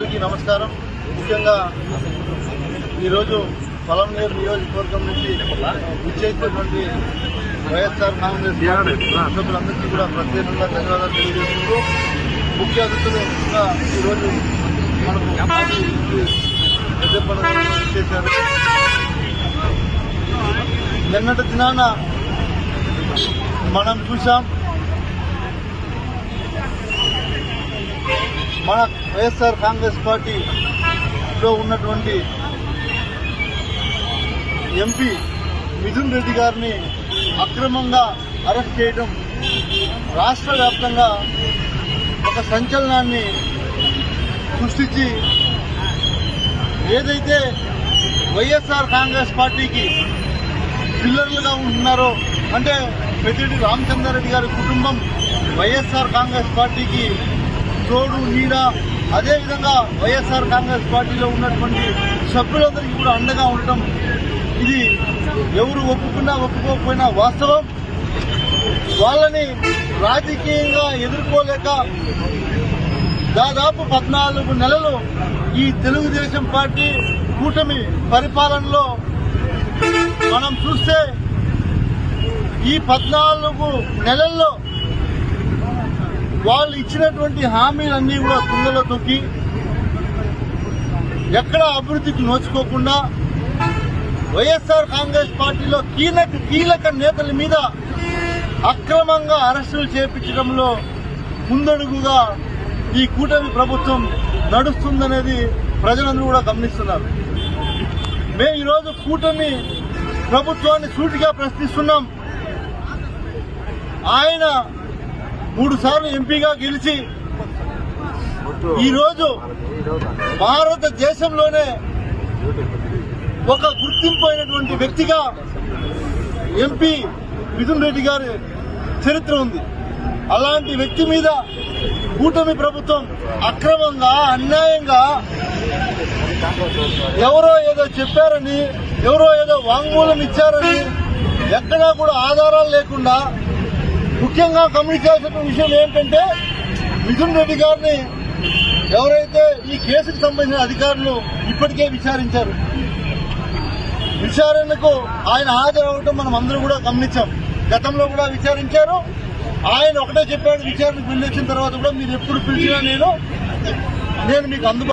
అందరికీ నమస్కారం. ముఖ్యంగా ఈరోజు పొలంనేరు నియోజకవర్గం నుంచి ఇచ్చేసినటువంటి వైఎస్ఆర్ కాంగ్రెస్ పార్టీ సభ్యులందరికీ కూడా ప్రత్యేకంగా ధన్యవాదాలు తెలియజేస్తూ ముఖ్య అతిథులు ఈరోజు మనకు పార్టీకి చేశారు నిన్నటి దినాన మనం చూసాం మన వైఎస్ఆర్ కాంగ్రెస్ పార్టీలో ఉన్నటువంటి ఎంపీ మిథున్ రెడ్డి గారిని అక్రమంగా అరెస్ట్ చేయడం రాష్ట్ర వ్యాప్తంగా ఒక సంచలనాన్ని సృష్టించి ఏదైతే వైఎస్ఆర్ కాంగ్రెస్ పార్టీకి పిల్లర్లుగా ఉంటున్నారో అంటే పెద్దిరెడ్డి రామచంద్రారెడ్డి గారి కుటుంబం వైఎస్ఆర్ కాంగ్రెస్ పార్టీకి తోడు నీడ అదేవిధంగా వైఎస్ఆర్ కాంగ్రెస్ పార్టీలో ఉన్నటువంటి సభ్యులందరికీ కూడా అండగా ఉండటం ఇది ఎవరు ఒప్పుకున్నా ఒప్పుకోకపోయినా వాస్తవం. వాళ్ళని రాజకీయంగా ఎదుర్కోలేక దాదాపు పద్నాలుగు నెలలు ఈ తెలుగుదేశం పార్టీ కూటమి పరిపాలనలో మనం చూస్తే ఈ పద్నాలుగు నెలల్లో వాళ్ళు ఇచ్చినటువంటి హామీలన్నీ కూడా కుండలో తొక్కి ఎక్కడ అభివృద్ధికి నోచుకోకుండా వైఎస్ఆర్ కాంగ్రెస్ పార్టీలో కీలక కీలక నేతల మీద అక్రమంగా అరెస్టులు చేపించడంలో ముందడుగుగా ఈ కూటమి ప్రభుత్వం నడుస్తుందనేది ప్రజలందరూ కూడా గమనిస్తున్నారు. మేము ఈరోజు కూటమి ప్రభుత్వాన్ని సూటిగా ప్రశ్నిస్తున్నాం. ఆయన మూడు సార్లు ఎంపీగా గెలిచి ఈరోజు భారతదేశంలోనే ఒక గుర్తింపు అయినటువంటి వ్యక్తిగా ఎంపీ మిథున్ రెడ్డి గారి చరిత్ర ఉంది. అలాంటి వ్యక్తి మీద కూటమి ప్రభుత్వం అక్రమంగా అన్యాయంగా ఎవరో ఏదో చెప్పారని ఎవరో ఏదో వాంగ్మూలం ఇచ్చారని ఎక్కడా కూడా ఆధారాలు లేకుండా ముఖ్యంగా గమనించాల్సిన విషయం ఏంటంటే మిథున్ రెడ్డి గారిని ఎవరైతే ఈ కేసుకు సంబంధించిన అధికారులు ఇప్పటికే విచారించారు. విచారణకు ఆయన హాజరవటం మనం అందరూ కూడా గమనించాం. గతంలో కూడా విచారించారు. ఆయన ఒకటే చెప్పాడు విచారణకు వెళ్ళొచ్చిన తర్వాత కూడా మీరు ఎప్పుడు పిలిచినా నేను నేను మీకు అందుబాటు